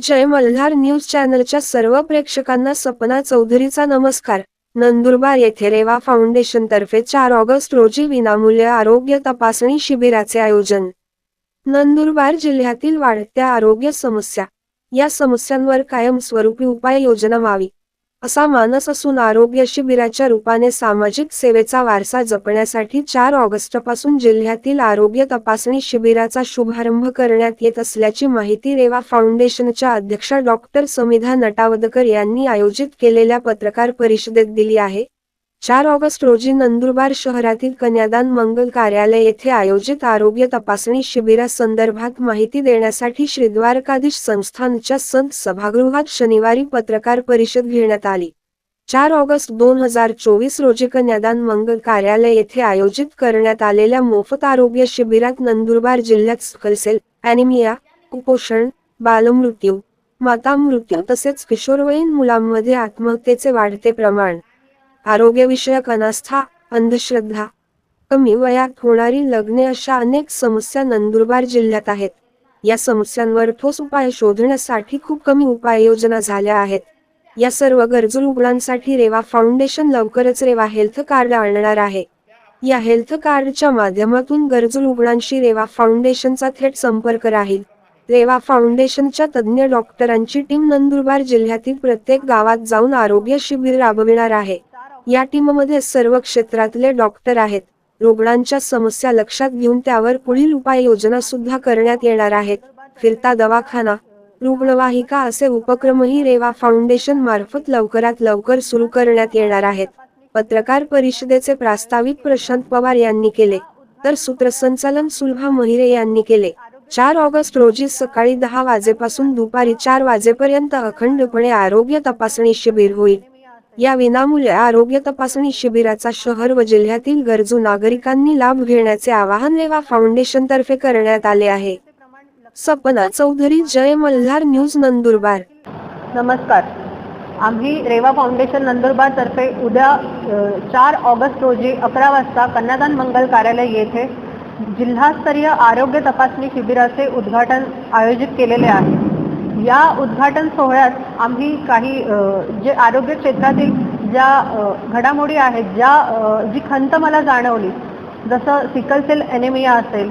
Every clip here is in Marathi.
जय मल्हार न्यूज चॅनलच्या सर्व प्रेक्षकांना सपना चौधरीचा नमस्कार. नंदुरबार येथे रेवा फाउंडेशन तर्फे चार ऑगस्ट रोजी विनामूल्य आरोग्य तपासणी शिबिराचे आयोजन. नंदुरबार जिल्ह्यातील वाढत्या आरोग्य समस्या. या समस्यांवर कायमस्वरूपी उपाययोजना व्हावी. असा मानस असून आरोग्य शिबिराच्या रूपाने सामाजिक सेवेचा वारसा जपण्यासाठी चार ऑगस्टपासून जिल्ह्यातील आरोग्य तपासणी शिबिराचा शुभारंभ करण्यात येत असल्याची माहिती रेवा फाउंडेशनच्या अध्यक्षा डॉक्टर समिधा नटावदकर यांनी आयोजित केलेल्या पत्रकार परिषदेत दिली आहे. चार ऑगस्ट रोजी नंदुरबार शहरातील कन्यादान मंगल कार्यालय येथे आयोजित आरोग्य तपासणी शिबिरासंदर्भात माहिती देण्यासाठी श्री द्वारकाधीश संस्थानच्या संत सभागृहात शनिवारी पत्रकार परिषद घेण्यात आली. चार ऑगस्ट दोन हजार चोवीस रोजी कन्यादान मंगल कार्यालय येथे आयोजित करण्यात आलेल्या मोफत आरोग्य शिबिरात नंदुरबार जिल्ह्यात स्कलसेल अॅनिमिया कुपोषण बालमृत्यू माता मृत्यू तसेच किशोरवयीन मुलांमध्ये आत्महत्येचे वाढते प्रमाण आरोग्यविषयक अनास्था अंधश्रद्धा. कमी वयात होणारी लग्ने अशा अनेक समस्या नंदुरबार जिल्ह्यात आहेत. या समस्यांवर ठोस उपाय शोधण्यासाठी खूप कमी उपाययोजना झाल्या आहेत. या सर्व गरजू रुग्णांसाठी रेवा फाउंडेशन लवकरच रेवा हेल्थ कार्ड आणणार आहे. या हेल्थ कार्डच्या माध्यमातून गरजू रुग्णांशी रेवा फाउंडेशनचा थेट संपर्क राहील. रेवा फाउंडेशनच्या तज्ज्ञ डॉक्टरांची टीम नंदुरबार जिल्ह्यातील प्रत्येक गावात जाऊन आरोग्य शिबिर राबविणार आहे. या टीममध्ये सर्व क्षेत्रातले डॉक्टर आहेत. रुग्णांच्या समस्या लक्षात घेऊन त्यावर पुढील उपाययोजना सुद्धा करण्यात येणार आहेत. फिरता दवाखाना रुग्णवाहिका असे उपक्रमही रेवा फाउंडेशन मार्फत लवकरात लवकर सुरू करण्यात येणार आहेत. पत्रकार परिषदेचे प्रास्ताविक प्रशांत पवार यांनी केले तर सूत्रसंचालन सुलभा महिरे यांनी केले. चार ऑगस्ट रोजी सकाळी दहा वाजेपासून दुपारी चार वाजेपर्यंत अखंडपणे आरोग्य तपासणी शिबिर होईल. या विनामूल्य आरोग्य तपासणी शिबिराचा शहर व जिल्ह्यातील गरजू नागरिकांनी लाभ घेण्याचे आवाहन रेवा फाउंडेशन तर्फे करण्यात आले आहे. सपना चौधरी जय मल्हार न्यूज नंदुरबार. नमस्कार. आम्ही रेवा फाउंडेशन नंदुरबार तर्फे उद्या चार ऑगस्ट रोजी अकरा वाजता कन्यादान मंगल कार्यालय येथे जिल्हास्तरीय आरोग्य तपासणी शिबिराचे उद्घाटन आयोजित केलेले आहे. या उद्घाटन सोहळ्यात आम्ही काही जे आरोग्य क्षेत्रातील ज्या घडामोडी आहेत ज्या जी खंत मला जाणवली जसं सिकल सेल एनेमिया असेल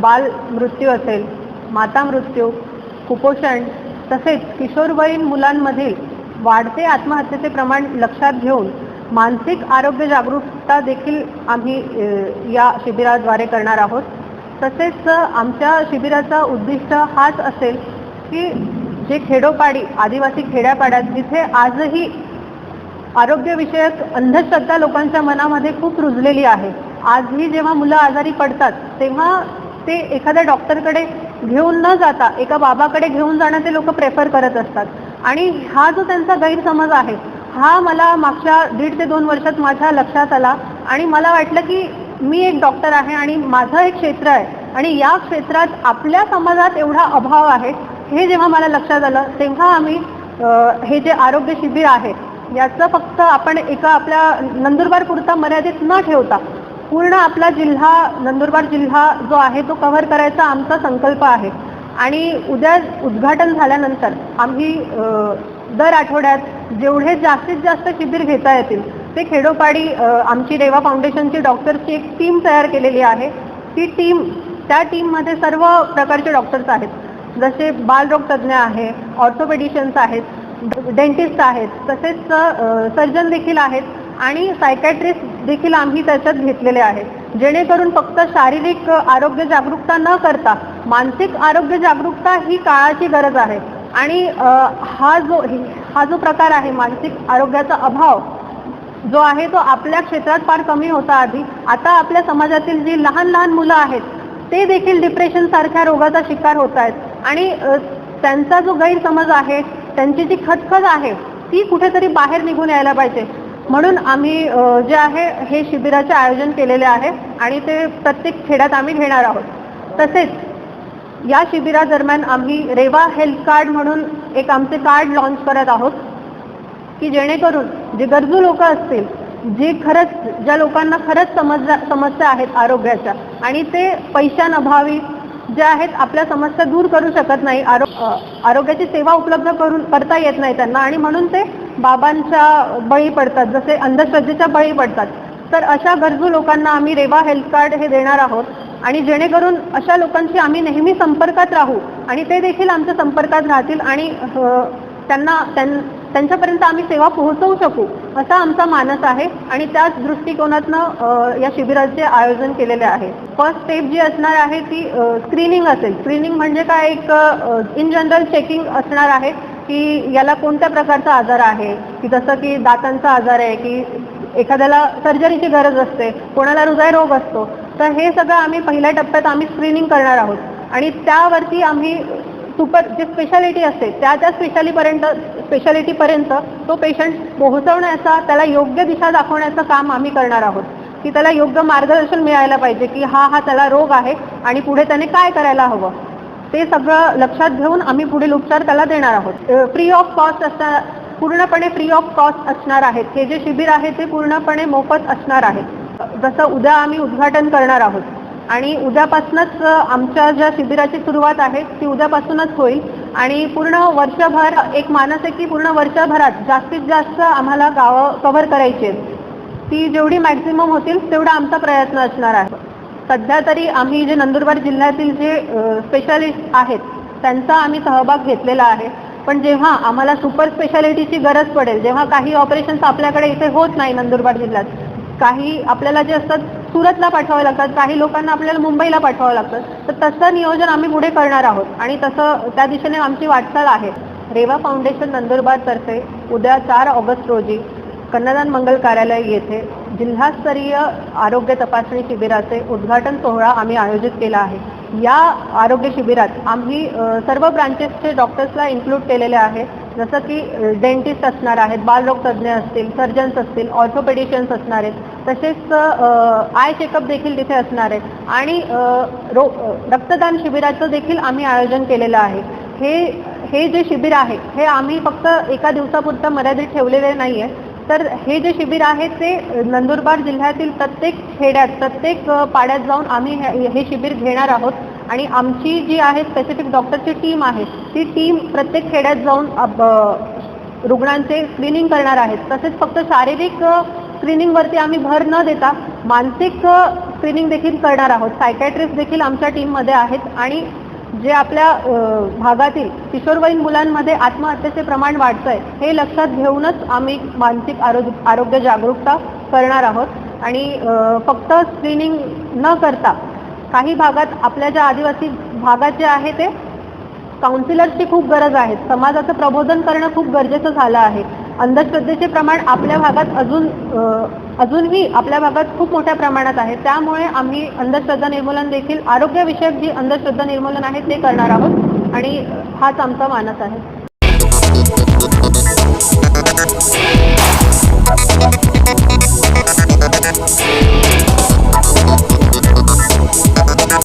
बाल मृत्यू असेल माता मृत्यू कुपोषण तसेच किशोरवयीन मुलांमधील वाढते आत्महत्येचे प्रमाण लक्षात घेऊन मानसिक आरोग्य जागरूकता देखील आम्ही या शिबिराद्वारे करणार आहोत. तसेच आमच्या शिबिराचा उद्दिष्ट हाच असेल की जे खेडोपाडी आदिवासी खेड्यापाड्यात जिथे आजही आरोग्यविषयक अंधश्रद्धा लोकांच्या मनामध्ये खूप रुजलेली आहे. आजही जेव्हा मुलं आजारी पडतात तेव्हा ते एखाद्या डॉक्टरकडे घेऊन न जाता एका बाबाकडे घेऊन जाणं ते लोक प्रेफर करत असतात. आणि हा जो त्यांचा गैरसमज आहे हा मला मागच्या दीड ते दोन वर्षात माझ्या लक्षात आला आणि मला वाटलं की मी एक डॉक्टर आहे आणि माझं एक क्षेत्र आहे. आणि या क्षेत्रात आपल्या समाजात एवढा अभाव आहे हे जेव्हा मला लक्षात आलं तेव्हा आम्ही हे जे आरोग्य शिबिर आहे याचं फक्त आपण एका आपल्या नंदुरबार पुरता मर्यादित न ठेवता पूर्ण आपला जिल्हा नंदुरबार जिल्हा जो आहे तो कव्हर करायचा आमचा संकल्प आहे. आणि उद्या उद्घाटन झाल्यानंतर आम्ही दर आठवड्यात जेवढे जास्तीत जास्त शिबिर घेता येतील ते खेडोपाडी आमची रेवा फाउंडेशनची डॉक्टर्सची एक टीम तयार केलेली आहे. ती टीम त्या टीममध्ये सर्व प्रकारचे डॉक्टर्स आहेत. जसे बालरोगतज्ञ आहे ऑर्थोपेडिशियन्स आहेत डेंटिस्ट आहेत तसेच सर्जन देखील आहेत आणि सायकॅट्रिस्ट देखील आम्ही त्याच्यात घेतलेले आहेत. जेणेकरून फक्त शारीरिक आरोग्य जागरूकता न करता मानसिक आरोग्य जागरूकता ही काळाची गरज आहे. आणि हा जो हा जो प्रकार आहे मानसिक आरोग्याचा अभाव जो आहे तो आपल्या क्षेत्रात फार कमी होता आधी. आता आपल्या समाजातील जी लहान लहान मुलं आहेत ते देखील डिप्रेशन सारख्या रोगाचा शिकार होत आहेत. आणि त्यांचा जो गैरसमज आहे त्यांची जी खतखत आहे ती कुठेतरी बाहेर निघून यायला पाहिजे. म्हणून आम्ही जे आहे हे शिबिराचे आयोजन केलेले आहे आणि ते प्रत्येक खेड्यात आम्ही घेणार आहोत. तसेच या शिबिरादरम्यान आम्ही रेवा हेल्थ कार्ड म्हणून एक आमचे कार्ड लॉन्च करत आहोत की जेणेकरून जे गरजू लोक असतील जे खरंच ज्या लोकांना खरंच समज समस्या आहेत आरोग्याच्या आणि ते पैशांअभावी जे आहेत आपल्या समस्या दूर करू शकत नाही. आरो आरोग्याची सेवा उपलब्ध करून करता येत नाही त्यांना आणि म्हणून ते बाबांच्या बळी पडतात. जसे अंधश्रद्धेच्या बळी पडतात. तर अशा गरजू लोकांना आम्ही रेवा हेल्थ कार्ड हे देणार आहोत आणि जेणेकरून अशा लोकांशी आम्ही नेहमी संपर्कात राहू आणि ते देखील आमच्या संपर्कात राहतील आणि त्यांना त्यां- त्यांच्यापर्यंत आम्ही सेवा पोहोचवू शकू. असा आमचा मानस आहे आणि त्याच दृष्टिकोनातनं या शिबिराचे आयोजन केलेले आहे. फर्स्ट स्टेप जी असणार आहे ती स्क्रीनिंग असेल. स्क्रीनिंग म्हणजे काय? एक इन जनरल चेकिंग असणार आहे की याला कोणत्या प्रकारचा आजार आहे की जसं की दातांचा आजार आहे की एखाद्याला सर्जरीची गरज असते कोणाला हृदयरोग असतो. तर हे सगळं आम्ही पहिल्या टप्प्यात आम्ही स्क्रीनिंग करणार आहोत. आणि त्यावरती आम्ही सुपर जे स्पेशालिटी असते त्या त्या स्पेशालीपर्यंत स्पेशालिटीपर्यंत तो पेशंट पोहोचवण्याचा त्याला योग्य दिशा दाखवण्याचं काम आम्ही करणार आहोत. की त्याला योग्य मार्गदर्शन मिळायला पाहिजे की हा हा त्याला रोग आहे आणि पुढे त्याने काय करायला हवं. ते सगळं लक्षात घेऊन आम्ही पुढील उपचार त्याला देणार आहोत. फ्री ऑफ कॉस्ट असणार पूर्णपणे फ्री ऑफ कॉस्ट असणार आहेत. हे जे शिबिर आहे ते पूर्णपणे मोफत असणार आहे. जसं उद्या आम्ही उद्घाटन करणार आहोत. आणि उद्यापासूनच आमच्या ज्या शिबिराची सुरुवात आहे ती उद्यापासूनच होईल. आणि पूर्ण वर्षभर एक मानस आहे की पूर्ण वर्षभरात जास्तीत जास्त आम्हाला गावं कव्हर करायची आहेत ती जेवढी मॅक्झिमम होतील तेवढा आमचा प्रयत्न असणार आहे. सध्या तरी आम्ही जे नंदुरबार जिल्ह्यातील जे स्पेशालिस्ट आहेत त्यांचा आम्ही सहभाग घेतलेला आहे. पण जेव्हा आम्हाला सुपर स्पेशालिटीची गरज पडेल जेव्हा काही ऑपरेशन्स आपल्याकडे इथे होत नाही नंदुरबार जिल्ह्यात काही आपल्याला जे असतात सुरतला पाठवावे लागतात काही लोकांना आपल्याला मुंबईला पाठवावं लागतं तर तसं नियोजन आम्ही पुढे करणार आहोत आणि तसं त्या दिशेने आमची वाटचाल आहे. रेवा फाउंडेशन नंदुरबारतर्फे उद्या चार ऑगस्ट रोजी कन्यादान मंगल कार्यालय येथे जिल्हास्तरीय आरोग्य तपासणी शिबिराचे उद्घाटन सोहळा आम्ही आयोजित केला आहे. या आरोग्य शिबिरात आम्ही सर्व ब्रांचेसचे डॉक्टर्सला इन्क्लूड केलेले आहे. जसं की डेंटिस्ट असणार आहेत बालरोग तज्ज्ञ असतील सर्जन्स असतील ऑर्थोपेडिशियन्स असणार आहेत तसेच आय चेकअप देखील तिथे असणार आहे आणि रो रक्तदान शिबिराचं देखील आम्ही आयोजन केलेलं आहे. हे हे जे शिबिर आहे हे आम्ही फक्त एका दिवसापुरतं मर्यादित ठेवलेले नाही आहे तर हे जे शिबिर आहे ते नंदुरबार जिल्ह्यातील प्रत्येक खेड्यात प्रत्येक पाड्यात जाऊन आम्ही हे हे शिबिर घेणार आहोत. आणि आमची जी आहे स्पेसिफिक डॉक्टरची टीम आहे ती टीम प्रत्येक खेड्यात जाऊन रुग्णांचे स्क्रीनिंग करणार आहेत. तसेच फक्त शारीरिक स्क्रीनिंगवरती आम्ही भर न देता मानसिक स्क्रीनिंग देखील करणार आहोत. सायकॅट्रिस्ट देखील आमच्या टीममध्ये आहेत आणि जे आपल्या भागातील किशोरवयीन मुलांमध्ये आत्महत्येचे प्रमाण वाढतंय हे लक्षात घेऊनच आम्ही मानसिक आरोग्य आरोग्य जागरूकता करणार आहोत. आणि फक्त स्क्रीनिंग न करता काही भागात आपल्या ज्या आदिवासी भागात जे आहे ते काउन्सिलर्सची खूप गरज आहे. समाजाचं प्रबोधन करणं खूप गरजेचं झालं आहे. अंधश्रद्धेचे प्रमाण आपल्या भागात अजून अजूनही आपल्या भागात खूप मोठ्या प्रमाणात आहे. त्यामुळे आम्ही अंधश्रद्धा निर्मूलन देखील आरोग्यविषयक जी अंधश्रद्धा निर्मूलन आहे ते करणार आहोत आणि हाच आमचा मानस आहे.